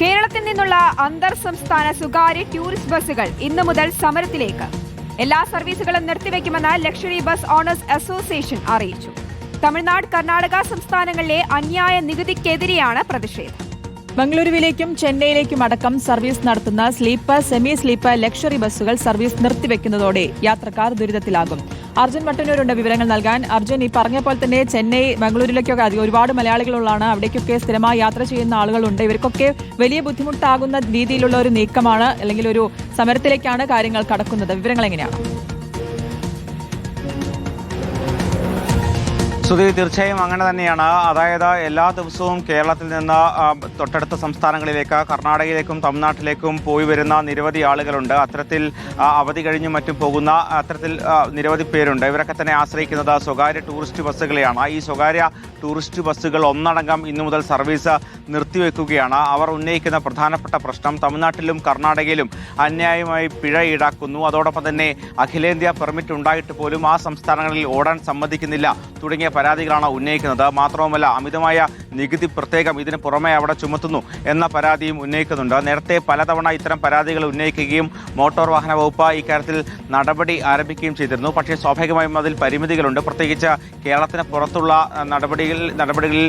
കേരളത്തിൽ നിന്നുള്ള അന്തർ സംസ്ഥാന സ്വകാര്യ ടൂറിസ്റ്റ് ബസ്സുകൾ ഇന്നു മുതൽ സമരത്തിലേക്ക്. എല്ലാ സർവീസുകളും നിർത്തിവെക്കുമെന്ന് ലക്ഷറി ബസ് ഓണേഴ്സ് അസോസിയേഷൻ അറിയിച്ചു. തമിഴ്നാട് കർണാടക സംസ്ഥാനങ്ങളിലെ അന്യായ നികുതിക്കെതിരെയാണ് പ്രതിഷേധം. ബംഗളൂരുവിലേക്കും ചെന്നൈയിലേക്കും അടക്കം സർവീസ് നടത്തുന്ന സ്ലീപ്പർ സെമി സ്ലീപ്പർ ലക്ഷറി ബസ്സുകൾ സർവീസ് നിർത്തിവെക്കുന്നതോടെ യാത്രക്കാർ ദുരിതത്തിലാകും. അർജുൻ മട്ടന്നൂരുണ്ട് വിവരങ്ങൾ നൽകാൻ. അർജുൻ ഈ പറഞ്ഞ പോലെ തന്നെ ചെന്നൈ മംഗളൂരിലേക്കൊക്കെ അധികം ഒരുപാട് മലയാളികളുള്ളതാണ് അവിടേക്കൊക്കെ സ്ഥിരമായി യാത്ര ചെയ്യുന്ന ആളുകളുണ്ട്. ഇവർക്കൊക്കെ വലിയ ബുദ്ധിമുട്ടാകുന്ന രീതിയിലുള്ള ഒരു നീക്കമാണ് അല്ലെങ്കിൽ ഒരു സമരത്തിലേക്കാണ് കാര്യങ്ങൾ കടക്കുന്നത്. വിവരങ്ങൾ എങ്ങനെയാണ് സുധി തീർച്ചയായും അങ്ങനെ തന്നെയാണ്. അതായത് എല്ലാ ദിവസവും കേരളത്തിൽ നിന്ന് തൊട്ടടുത്ത സംസ്ഥാനങ്ങളിലേക്ക് കർണാടകയിലേക്കും തമിഴ്നാട്ടിലേക്കും പോയി വരുന്ന നിരവധി ആളുകളുണ്ട്. അത്തരത്തിൽ അവധി കഴിഞ്ഞും മറ്റും പോകുന്ന അത്തരത്തിൽ നിരവധി പേരുണ്ട്. ഇവരൊക്കെ തന്നെ ആശ്രയിക്കുന്നത് സ്വകാര്യ ടൂറിസ്റ്റ് ബസ്സുകളെയാണ്. ഈ സ്വകാര്യ ടൂറിസ്റ്റ് ബസ്സുകൾ ഒന്നടങ്കം ഇന്നു മുതൽ സർവീസ് നിർത്തിവെക്കുകയാണ്. അവർ ഉന്നയിക്കുന്ന പ്രധാനപ്പെട്ട പ്രശ്നം തമിഴ്നാട്ടിലും കർണാടകയിലും അന്യായമായി പിഴ ഈടാക്കുന്നു. അതോടൊപ്പം തന്നെ അഖിലേന്ത്യാ പെർമിറ്റ് ഉണ്ടായിട്ട് പോലും ആ സംസ്ഥാനങ്ങളിൽ ഓടാൻ സമ്മതിക്കുന്നില്ല. തുടങ്ങിയ പരാതികളാണ് ഉന്നയിക്കുന്നത്. മാത്രവുമല്ല അമിതമായ നികുതി പ്രത്യേകം ഇതിന് പുറമെ അവിടെ ചുമത്തുന്നു എന്ന പരാതിയും ഉന്നയിക്കുന്നുണ്ട്. നേരത്തെ പലതവണ ഇത്തരം പരാതികൾ ഉന്നയിക്കുകയും മോട്ടോർ വാഹന വകുപ്പ് ഇക്കാര്യത്തിൽ നടപടി ആരംഭിക്കുകയും ചെയ്തിരുന്നു. പക്ഷേ സ്വാഭാവികമായും അതിൽ പരിമിതികളുണ്ട്. പ്രത്യേകിച്ച് കേരളത്തിന് പുറത്തുള്ള നടപടികൾ നടപടികളിൽ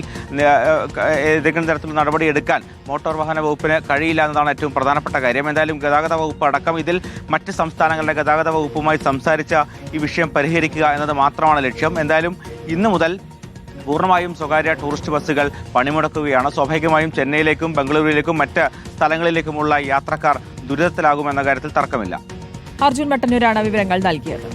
ഏതെങ്കിലും തരത്തിലുള്ള നടപടി എടുക്കാൻ മോട്ടോർ വാഹന വകുപ്പിന് കഴിയില്ല എന്നതാണ് ഏറ്റവും പ്രധാനപ്പെട്ട കാര്യം. എന്തായാലും ഗതാഗത വകുപ്പ് അടക്കം ഇതിൽ മറ്റ് സംസ്ഥാനങ്ങളുടെ ഗതാഗത വകുപ്പുമായി സംസാരിച്ച ഈ വിഷയം പരിഹരിക്കുക എന്നത് മാത്രമാണ് ലക്ഷ്യം. എന്തായാലും ഇന്നു മുതൽ പൂർണമായും സ്വകാര്യ ടൂറിസ്റ്റ് ബസ്സുകൾ പണിമുടക്കുകയാണ്. സ്വാഭാവികമായും ചെന്നൈയിലേക്കും ബംഗളൂരുവിലേക്കും മറ്റ് സ്ഥലങ്ങളിലേക്കുമുള്ള യാത്രക്കാർ ദുരിതത്തിലാകുമെന്ന കാര്യത്തിൽ തർക്കമില്ല. അർജുൻ മട്ടന്നൂരാണ് വിവരങ്ങൾ നൽകിയത്.